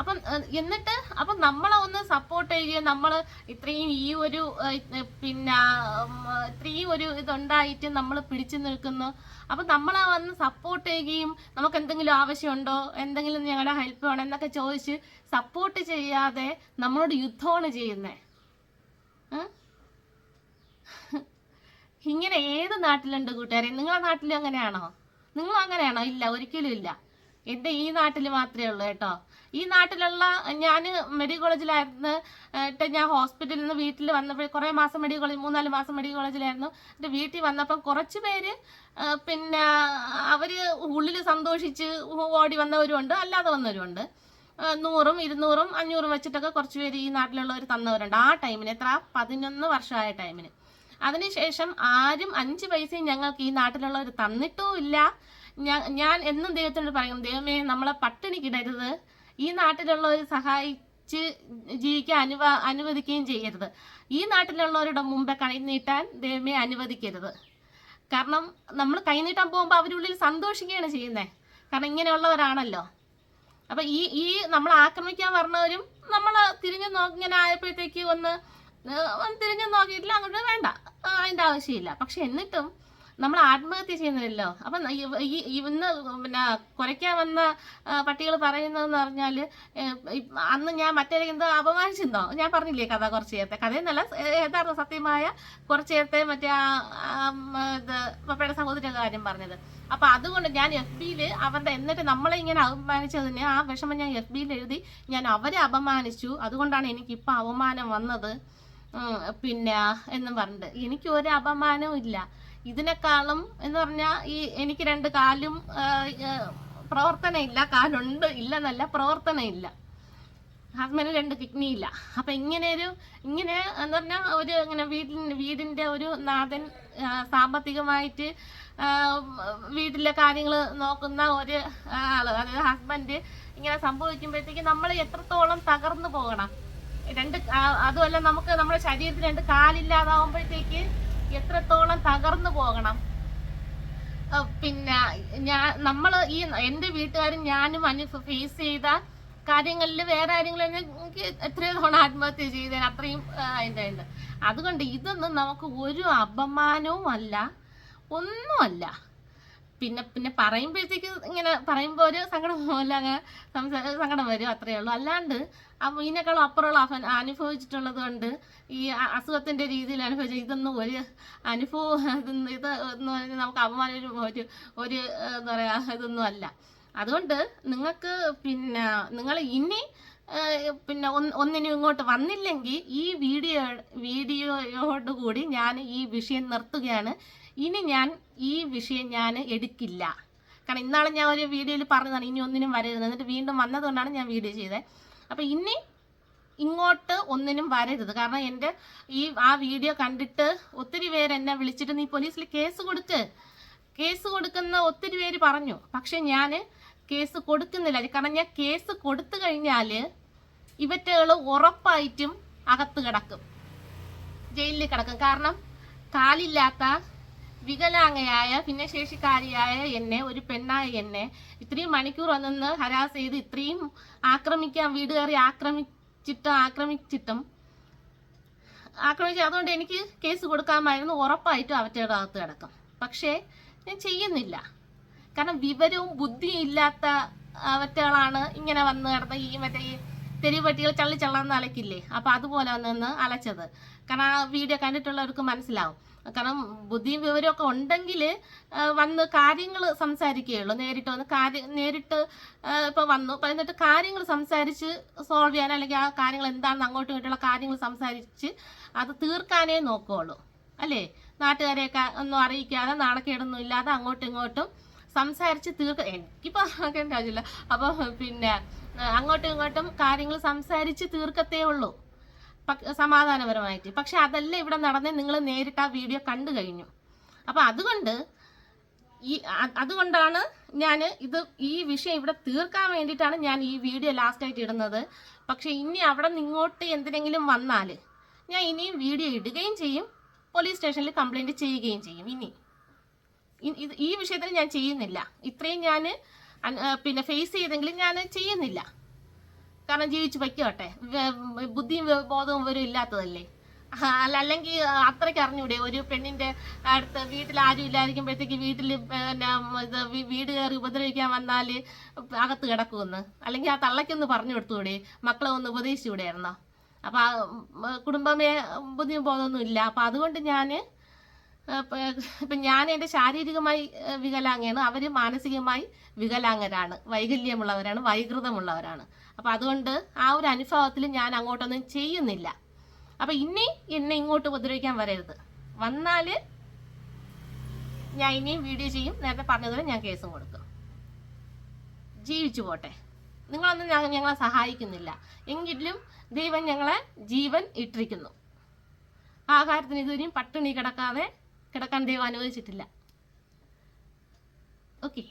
അപ്പം എന്നിട്ട് അപ്പം നമ്മളെ ഒന്ന് സപ്പോർട്ട് ചെയ്യുകയും നമ്മൾ ഇത്രയും ഈ ഒരു പിന്നെ ഇത്രയും ഒരു ഇതുണ്ടായിട്ട് നമ്മൾ പിടിച്ചു നിൽക്കുന്നു. അപ്പം നമ്മളെ വന്ന് സപ്പോർട്ട് ചെയ്യുകയും നമുക്ക് എന്തെങ്കിലും ആവശ്യമുണ്ടോ എന്തെങ്കിലും ഞങ്ങളുടെ ഹെൽപ്പ് വേണോ എന്നൊക്കെ ചോദിച്ച് സപ്പോർട്ട് ചെയ്യാതെ നമ്മളോട് യുദ്ധമാണ് ചെയ്യുന്നത് ഇങ്ങനെ ഏത് നാട്ടിലുണ്ട് കൂട്ടുകാരെ? നിങ്ങളെ നാട്ടിലും അങ്ങനെയാണോ? നിങ്ങൾ അങ്ങനെയാണോ? ഇല്ല ഒരിക്കലും ഇല്ല. എന്റെ ഈ നാട്ടിൽ മാത്രമേ ഉള്ളൂ കേട്ടോ. ഈ നാട്ടിലുള്ള ഞാൻ മെഡിക്കൽ കോളേജിലായിരുന്നു എന്നിട്ട് ഞാൻ ഹോസ്പിറ്റലിൽ നിന്ന് വീട്ടിൽ വന്നപ്പോൾ കുറേ മാസം മെഡിക്കൽ കോളേജ് മൂന്നാൽ മാസം മെഡിക്കൽ കോളേജിലായിരുന്നു എന്റെ വീട്ടിൽ വന്നപ്പം കുറച്ച് പേര് പിന്നെ അവർ ഉള്ളിൽ സന്തോഷിച്ച് ഓടി വന്നവരുമുണ്ട് അല്ലാതെ വന്നവരുമുണ്ട്. നൂറും ഇരുന്നൂറും അഞ്ഞൂറും വെച്ചിട്ടൊക്കെ കുറച്ച് പേര് ഈ നാട്ടിലുള്ളവർ തന്നവരുണ്ട്. ആ ടൈമിന് എത്ര? പതിനൊന്ന് വർഷമായ ടൈമിന്. അതിനുശേഷം ആരും അഞ്ച് പൈസയും ഞങ്ങൾക്ക് ഈ നാട്ടിലുള്ളവർ തന്നിട്ടുമില്ല. ഞാൻ ഞാൻ എന്നും ദൈവത്തിനോട് പറയും ദൈവമേ നമ്മളെ പട്ടിണിക്കിടരുത് ഈ നാട്ടിലുള്ളവർ സഹായിച്ച് ജീവിക്കാൻ അനുവ അനുവദിക്കുകയും ചെയ്യരുത്. ഈ നാട്ടിലുള്ളവരുടെ മുമ്പേ കൈ നീട്ടാൻ ദൈവമേ അനുവദിക്കരുത്. കാരണം നമ്മൾ കൈനീട്ടാൻ പോകുമ്പോൾ അവരുള്ളിൽ സന്തോഷിക്കുകയാണ് ചെയ്യുന്നത് കാരണം ഇങ്ങനെയുള്ളവരാണല്ലോ. അപ്പം ഈ ഈ നമ്മൾ ആക്രമിക്കാൻ പറഞ്ഞവരും നമ്മൾ തിരിഞ്ഞു നോക്കി ഇങ്ങനെ ആയപ്പോഴത്തേക്ക് ഒന്ന് തിരിഞ്ഞു നോക്കിയിട്ടില്ല അങ്ങോട്ട് വേണ്ട. അതിന്റെ ആവശ്യമില്ല. പക്ഷെ എന്നിട്ടും നമ്മൾ ആത്മഹത്യ ചെയ്യുന്നില്ലല്ലോ. അപ്പം ഇന്ന് പിന്നെ കുറയ്ക്കാൻ വന്ന പട്ടികൾ പറയുന്നതെന്ന് പറഞ്ഞാൽ അന്ന് ഞാൻ മറ്റേ എന്തോ അപമാനിച്ചിരുന്നോ? ഞാൻ പറഞ്ഞില്ലേ കഥ കുറച്ച് നേരത്തെ. കഥയെന്നല്ല യഥാർത്ഥ സത്യമായ കുറച്ച് നേരത്തെ മറ്റേ ഇത് പപ്പയുടെ സഹോദരിയുടെ കാര്യം പറഞ്ഞത്. അപ്പൊ അതുകൊണ്ട് ഞാൻ എഫ് ബിയിൽ അവരുടെ എന്നിട്ട് നമ്മളെ ഇങ്ങനെ അപമാനിച്ചതിന് ആ വിഷമം ഞാൻ എഫ് ബിയിൽ എഴുതി ഞാൻ അവരെ അപമാനിച്ചു. അതുകൊണ്ടാണ് എനിക്ക് ഇപ്പൊ അവമാനം വന്നത്. പിന്നെ എന്നും പറഞ്ഞിട്ട്. എനിക്ക് ഒരു അപമാനവും ഇല്ല. ഇതിനേക്കാളും എന്ന് പറഞ്ഞാൽ ഈ എനിക്ക് രണ്ട് കാലും പ്രവർത്തന ഇല്ല കാലുണ്ട് ഇല്ലെന്നല്ല പ്രവർത്തനം ഇല്ല ഹസ്ബൻഡ് രണ്ട് കിഡ്നി ഇല്ല അപ്പൊ ഇങ്ങനെ ഒരു ഇങ്ങനെ എന്ന് പറഞ്ഞാൽ ഒരു ഇങ്ങനെ വീട്ടിൽ വീടിന്റെ ഒരു നാഥൻ സാമ്പത്തികമായിട്ട് വീട്ടിലെ കാര്യങ്ങൾ നോക്കുന്ന ഒരു ആൾ അതായത് ഹസ്ബൻഡ് ഇങ്ങനെ സംഭവിക്കുമ്പോഴത്തേക്ക് നമ്മൾ എത്രത്തോളം തകർന്നു പോകണം. രണ്ട് അതുമല്ല നമുക്ക് നമ്മുടെ ശരീരത്തിൽ രണ്ട് കാലില്ലാതാവുമ്പോഴത്തേക്ക് എത്രത്തോളം തകർന്നു പോകണം? പിന്നെ ഞാൻ നമ്മൾ ഈ എന്റെ വീട്ടുകാരും ഞാനും അനു ഫേസ് ചെയ്ത കാര്യങ്ങളിൽ വേറെ ആരെങ്കിലും എനിക്ക് എത്രയോ തവണ ആത്മഹത്യ ചെയ്തേന് അത്രയും അതിന്റെ ഉണ്ട് അതുകൊണ്ട് ഇതൊന്നും നമുക്ക് ഒരു അപമാനവും അല്ല ഒന്നുമല്ല. പിന്നെ പിന്നെ പറയുമ്പോഴത്തേക്ക് ഇങ്ങനെ പറയുമ്പോൾ ഒരു സങ്കടം പോലെ അങ്ങ് സങ്കടം വരും അത്രയേ ഉള്ളൂ. അല്ലാണ്ട് ആ ഇതിനേക്കാളും അപ്പുറമുള്ള അവൻ അനുഭവിച്ചിട്ടുള്ളത് കൊണ്ട് ഈ അസുഖത്തിന്റെ രീതിയിൽ അനുഭവിച്ച ഇതൊന്നും ഒരു അനുഭവം ഇത് എന്ന് പറഞ്ഞാൽ നമുക്ക് അപമാനം ഒരു ഒരു എന്താ പറയുക ഇതൊന്നും അല്ല. അതുകൊണ്ട് നിങ്ങൾക്ക് പിന്നെ നിങ്ങൾ ഇനി പിന്നെ ഒന്ന് ഒന്നിനും ഇങ്ങോട്ട് വന്നില്ലെങ്കിൽ ഈ വീഡിയോ വീഡിയോയോടുകൂടി ഞാൻ ഈ വിഷയം നിർത്തുകയാണ്. ഇനി ഞാൻ ഈ വിഷയം ഞാൻ എടുക്കില്ല. കാരണം ഇന്നാളെ ഞാൻ ഒരു വീഡിയോയിൽ പറഞ്ഞതാണ് ഇനി ഒന്നിനും വരരുത്. എന്നിട്ട് വീണ്ടും വന്നതുകൊണ്ടാണ് ഞാൻ വീഡിയോ ചെയ്തത് അപ്പം ഇനി ഇങ്ങോട്ട് ഒന്നിനും വരരുത്. കാരണം എന്റെ ഈ ആ വീഡിയോ കണ്ടിട്ട് ഒത്തിരി പേര് എന്നെ വിളിച്ചിട്ട് നീ പോലീസിൽ കേസ് കൊടുക്ക്. കേസ് കൊടുക്കുന്ന ഒത്തിരി പേര് പറഞ്ഞു. പക്ഷെ ഞാൻ കേസ് കൊടുക്കുന്നില്ല. കാരണം ഞാൻ കേസ് കൊടുത്തു കഴിഞ്ഞാൽ ഇവറ്റകൾ ഉറപ്പായിട്ടും അകത്ത് കിടക്കും. ജയിലിൽ കിടക്കും. കാരണം കാലില്ലാത്ത വികലാംഗയായ ഭിന്നശേഷിക്കാരിയായ എന്നെ ഒരു പെണ്ണായ എന്നെ ഇത്രയും മണിക്കൂർ വന്നെന്ന് ഹരാസ് ചെയ്ത് ഇത്രയും ആക്രമിക്കാൻ വീട് കയറി ആക്രമിച്ചിട്ടും ആക്രമിച്ചിട്ടും ആക്രമിച്ച അതുകൊണ്ട് എനിക്ക് കേസ് കൊടുക്കാമായിരുന്നു. ഉറപ്പായിട്ടും അവറ്റയുടെ അകത്ത് കിടക്കും. പക്ഷേ ഞാൻ ചെയ്യുന്നില്ല. കാരണം വിവരവും ബുദ്ധിയും ഇല്ലാത്ത അവറ്റകളാണ് ഇങ്ങനെ വന്ന് കിടന്ന ഈ മറ്റേ ഈ തെരുവട്ടികൾ ചള്ളി ചള്ളന്ന് അലക്കില്ലേ അപ്പൊ അതുപോലെ വന്ന് അലച്ചത്. കാരണം ആ വീഡിയോ കണ്ടിട്ടുള്ളവർക്ക് മനസ്സിലാവും. കാരണം ബുദ്ധിയും വിവരമൊക്കെ ഉണ്ടെങ്കിൽ വന്ന് കാര്യങ്ങൾ സംസാരിക്കുകയുള്ളൂ. നേരിട്ട് വന്ന് കാര്യം നേരിട്ട് ഇപ്പോൾ ഇപ്പൊ വന്നു. എന്നിട്ട് കാര്യങ്ങൾ സംസാരിച്ച് സോൾവ് ചെയ്യാൻ അല്ലെങ്കിൽ ആ കാര്യങ്ങൾ എന്താണെന്ന് അങ്ങോട്ടും ഇങ്ങോട്ടുള്ള കാര്യങ്ങൾ സംസാരിച്ച് അത് തീർക്കാനേ നോക്കുകയുള്ളൂ അല്ലേ? നാട്ടുകാരെയൊക്കെ ഒന്നും അറിയിക്കാതെ നാണക്കേടൊന്നും ഇല്ലാതെ അങ്ങോട്ടും ഇങ്ങോട്ടും സംസാരിച്ച് തീർക്ക എനിക്കിപ്പോൾ ആക്കേണ്ട ആവശ്യമില്ല അപ്പോൾ പിന്നെ അങ്ങോട്ടും ഇങ്ങോട്ടും കാര്യങ്ങൾ സംസാരിച്ച് തീർക്കത്തേ ഉള്ളൂ. സമാധാനപരമായിട്ട്. പക്ഷെ അതല്ല ഇവിടെ നടന്നേ നിങ്ങൾ നേരിട്ട് ആ വീഡിയോ കണ്ടു കഴിഞ്ഞു. അപ്പം അതുകൊണ്ട് ഈ അതുകൊണ്ടാണ് ഞാൻ ഇത് ഈ വിഷയം ഇവിടെ തീർക്കാൻ വേണ്ടിയിട്ടാണ് ഞാൻ ഈ വീഡിയോ ലാസ്റ്റായിട്ട് ഇടുന്നത്. പക്ഷേ ഇനി അവിടെ നിങ്ങോട്ട് എന്തിനെങ്കിലും വന്നാൽ ഞാൻ ഇനിയും വീഡിയോ ഇടുകയും ചെയ്യും. പോലീസ് സ്റ്റേഷനിൽ കംപ്ലൈന്റ് ചെയ്യുകയും ചെയ്യും. ഇനി ഈ വിഷയത്തിൽ ഞാൻ ചെയ്യുന്നില്ല. ഇത്രയും ഞാൻ പിന്നെ ഫേസ് ചെയ്തെങ്കിലും ഞാൻ ചെയ്യുന്നില്ല. കാരണം ജീവിച്ച് വയ്ക്കോട്ടെ ബുദ്ധിയും ബോധവും ഇവരും ഇല്ലാത്തതല്ലേ? അല്ലെങ്കിൽ അത്രയ്ക്ക് അറിഞ്ഞൂടെ? ഒരു പെണ്ണിന്റെ അടുത്ത് വീട്ടിൽ ആരും ഇല്ലാതിരിക്കുമ്പോഴത്തേക്ക് വീട്ടിൽ ഇത് വീട് കയറി ഉപദ്രവിക്കാൻ വന്നാൽ അകത്ത് കിടക്കുമെന്ന്. അല്ലെങ്കിൽ ആ തള്ളയ്ക്കൊന്ന് പറഞ്ഞു കൊടുത്തൂടെ മക്കളെ ഒന്ന് ഉപദേശിച്ചുകൂടെയായിരുന്നോ? അപ്പം കുടുംബമേ ബുദ്ധിയും ബോധമൊന്നും ഇല്ല. അപ്പം അതുകൊണ്ട് ഞാൻ ഇപ്പം ഞാൻ എന്റെ ശാരീരികമായി വികലാംഗയാണ്. അവർ മാനസികമായി വികലാംഗരാണ്. വൈകല്യമുള്ളവരാണ്. വൈകൃതമുള്ളവരാണ്. അപ്പം അതുകൊണ്ട് ആ ഒരു അനുഭവത്തിൽ ഞാൻ അങ്ങോട്ടൊന്നും ചെയ്യുന്നില്ല. അപ്പോൾ ഇനി എന്നെ ഇങ്ങോട്ട് ഉപദ്രവിക്കാൻ വരരുത്. വന്നാൽ ഞാൻ ഇനിയും വീഡിയോ ചെയ്യും. നേരത്തെ പറഞ്ഞതുപോലെ ഞാൻ കേസും കൊടുക്കും. ജീവിച്ചു പോട്ടെ. നിങ്ങളൊന്നും ഞങ്ങ- ഞങ്ങളെ സഹായിക്കുന്നില്ല. എങ്കിലും ദൈവം ഞങ്ങളെ ജീവൻ ഇട്ടിരിക്കുന്നു. ആഹാരത്തിന് ഇതുവരെയും പട്ടിണി കിടക്കാതെ കിടക്കാൻ ദൈവം അനുവദിച്ചിട്ടില്ല. ഓക്കെ